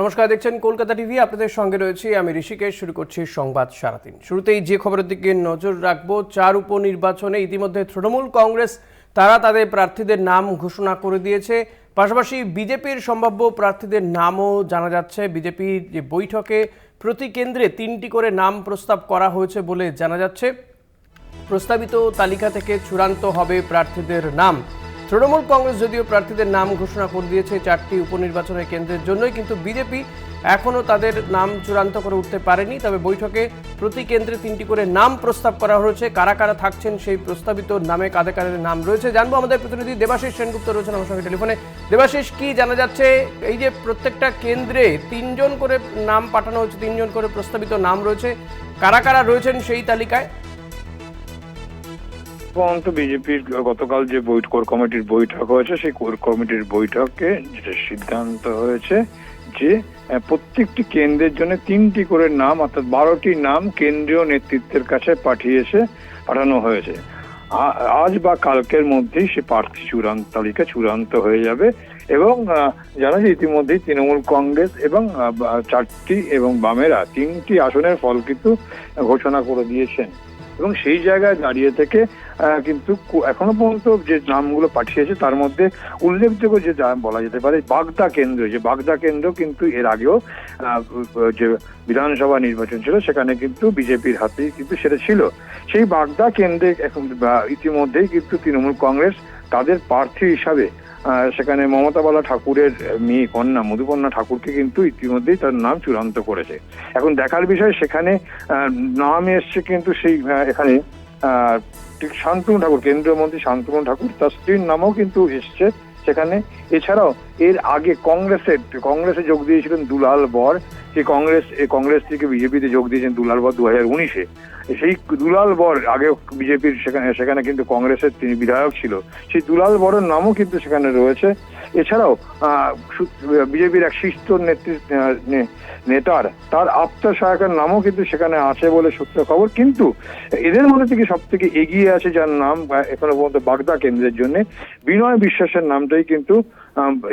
নমস্কার, দেখছেন কলকাতা টিভি, আপনাদের সঙ্গে রয়েছে আমি ঋষিকেশ, শুরু করছি সংবাদ সারাদিন। শুরুতেই যে খবরের দিকে নজর রাখব, চার উপনির্বাচনে ইতিমধ্যে তৃণমূল কংগ্রেস, তারা তাদের প্রার্থীদের নাম ঘোষণা করে দিয়েছে। পাশাপাশি বিজেপির সম্ভাব্য প্রার্থীদের নামও জানা যাচ্ছে। বিজেপির যে বৈঠকে প্রতি কেন্দ্রে তিনটি করে নাম প্রস্তাব করা হয়েছে বলে জানা যাচ্ছে। প্রস্তাবিত তালিকা থেকে চূড়ান্ত হবে প্রার্থীদের নাম। তৃণমূল কংগ্রেস যদিও প্রার্থীদের নাম ঘোষণা করে দিয়েছে চারটি উপনির্বাচনের কেন্দ্রের জন্যই, কিন্তু বিজেপি এখনও তাদের নাম চূড়ান্ত করে উঠতে পারেনি। তবে বৈঠকে প্রতি কেন্দ্রে তিনটি করে নাম প্রস্তাব করা হয়েছে। কারা কারা থাকছেন সেই প্রস্তাবিত নামে কাদের কাদের নাম রয়েছে জানব। আমাদের প্রতিনিধি দেবাশিস সেনগুপ্ত রয়েছেন আমার সঙ্গে টেলিফোনে। দেবাশিস, কি জানা যাচ্ছে এই যে প্রত্যেকটা কেন্দ্রে তিনজন করে নাম পাঠানো হয়েছে, তিনজন করে প্রস্তাবিত নাম রয়েছে, কারা কারা রয়েছেন সেই তালিকায়? পর্যন্ত বিজেপির গতকাল যে বৈঠ, কোর কমিটির বৈঠক হয়েছে, সেই কোর কমিটির বৈঠকে যেটা সিদ্ধান্ত হয়েছে যে প্রত্যেকটি কেন্দ্রের জন্য তিনটি করে নাম, অর্থাৎ বারোটি নাম কেন্দ্রীয় নেতৃত্বের কাছে পাঠিয়েছে, পাঠানো হয়েছে। আজ বা কালকের মধ্যেই সে প্রার্থী চূড়ান্ত তালিকা চূড়ান্ত হয়ে যাবে এবং জানা যায় ইতিমধ্যেই তৃণমূল কংগ্রেস এবং চারটি এবং বামেরা তিনটি আসনের ফল কিন্তু ঘোষণা করে দিয়েছেন। এবং সেই জায়গায় দাঁড়িয়ে থেকে কিন্তু এখনও পর্যন্ত যে নামগুলো পাঠিয়েছে, তার মধ্যে উল্লেখযোগ্য যে বলা যেতে পারে, বাগদা কেন্দ্র যে বাগদা কেন্দ্র কিন্তু এর আগেও যে বিধানসভা নির্বাচন ছিল, সেখানে কিন্তু বিজেপির হাতেই কিন্তু সেটা ছিল। সেই বাগদা কেন্দ্রে এখন ইতিমধ্যেই কিন্তু তৃণমূল কংগ্রেস তাদের প্রার্থী হিসাবে সেখানে মমতা বালা ঠাকুরের মেয়ে কন্যা, মধুকন্যা ঠাকুরকে কিন্তু ইতিমধ্যেই তার নাম চূড়ান্ত করেছে। এখন দেখার বিষয়, সেখানে নাম এসছে কিন্তু সেই এখানে শান্তনু ঠাকুর, কেন্দ্রীয় মন্ত্রী শান্তনু ঠাকুর, তার স্ত্রীর নামও কিন্তু এসছে। সেখানে। এছাড়াও এর আগে কংগ্রেসের কংগ্রেসে যোগ দিয়েছিলেন দুলাল বর। যে কংগ্রেস কংগ্রেস থেকে বিজেপিতে যোগ দিয়েছেন দুলাল বর দু হাজার উনিশে। সেই দুলাল বর আগে বিজেপির সেখানে সেখানে কিন্তু কংগ্রেসের তিনি বিধায়ক ছিল। সেই দুলাল বরের নামও কিন্তু সেখানে রয়েছে। এছাড়াও বিজেপির এক শীর্ষ আহ, নেতার তার আপ্তার সহায়কের নামও কিন্তু সেখানে আছে বলে সূত্র খবর। কিন্তু এদের মধ্যে থেকে সব থেকে এগিয়ে আছে যার নাম এখনও পর্যন্ত বাগদা কেন্দ্রের জন্য বিনয় বিশ্বাসের নামটাই কিন্তু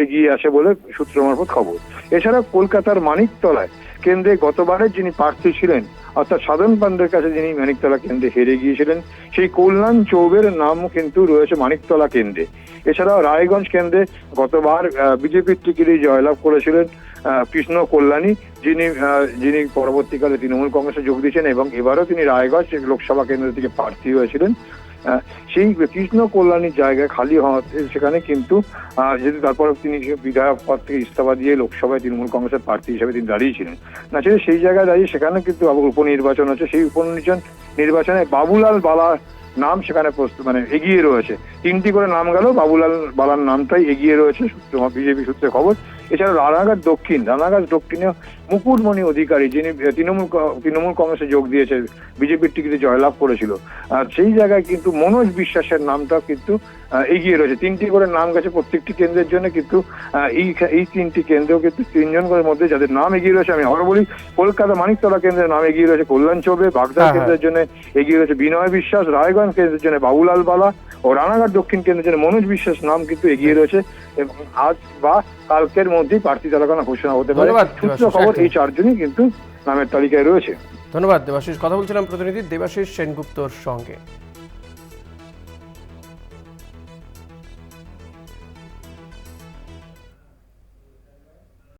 এগিয়ে আছে বলে সূত্র মারফত খবর। এছাড়া কলকাতার মানিকতলায় কেন্দ্রে গতবারের যিনি প্রার্থী ছিলেন, অর্থাৎ সাধন পান্ডের কাছে যিনি মানিকতলা কেন্দ্রে হেরে গিয়েছিলেন, সেই কল্যাণ চৌবের নামও কিন্তু রয়েছে মানিকতলা কেন্দ্রে। এছাড়াও রায়গঞ্জ কেন্দ্রে গতবার বিজেপির টিকিটে জয়লাভ করেছিলেন কৃষ্ণ কল্যাণী, যিনি যিনি পরবর্তীকালে তৃণমূল কংগ্রেসে যোগ দিয়েছেন এবং এবারও তিনি রায়গঞ্জ লোকসভা কেন্দ্র থেকে প্রার্থী হয়েছিলেন। সেই কৃষ্ণ কল্যাণীর জায়গায় খালি হওয়াতে সেখানে কিন্তু যেহেতু তারপর তিনি বিধায়ক পদ থেকে ইস্তফা দিয়ে লোকসভায় তৃণমূল কংগ্রেসের প্রার্থী হিসেবে তিনি দাঁড়িয়েছিলেন না, সেই জায়গায় দাঁড়িয়ে সেখানে কিন্তু উপনির্বাচন হচ্ছে। সেই উপনির্বাচন, নির্বাচনে বাবুলাল বালা নাম সেখানে প্রস্তুত মানে এগিয়ে রয়েছে। তিনটি করে নাম গেল, বাবুলাল বালার নামটাই এগিয়ে রয়েছে। বিজেপি সূত্রে খবর। এছাড়া রানাঘাট দক্ষিণ রানাঘাট দক্ষিণে মুকুটমণি অধিকারী যিনি তৃণমূল তৃণমূল কংগ্রেসে যোগ দিয়েছে বিজেপির টিকিটে জয়লাভ করেছিল। আর সেই জায়গায় কিন্তু মনোজ বিশ্বাসের নামটা কিন্তু এগিয়ে রয়েছে। তিনটি করে নাম গেছে প্রত্যেকটি কেন্দ্রের জন্য কিন্তু এই এই তিনটি কেন্দ্রেও কিন্তু তিনজন করে মধ্যে যাদের নাম এগিয়ে রয়েছে আমি আবার বলি কলকাতা মানিকতলা কেন্দ্রের নাম এগিয়ে রয়েছে কল্যাণ চৌবে বাগদা হ্যাঁ, হ্যাঁ। কেন্দ্রের জন্য এগিয়ে রয়েছে বিনয় বিশ্বাস রায়গঞ্জ কেন্দ্রের জন্য বাবুলাল বালা ও রানাঘাট দক্ষিণ কেন্দ্রের জন্য মনোজ বিশ্বাস নাম কিন্তু এগিয়ে রয়েছে। এবং আজ বা কালকের মধ্যেই প্রার্থী তালিকা ঘোষণা হতে পারে। ধন্যবাদ, সূত্র খবর এই চারজনই কিন্তু নামের তালিকায় রয়েছে। ধন্যবাদ দেবাশিস। কথা বলছিলাম প্রতিনিধি দেবাশিস সেনগুপ্তর সঙ্গে।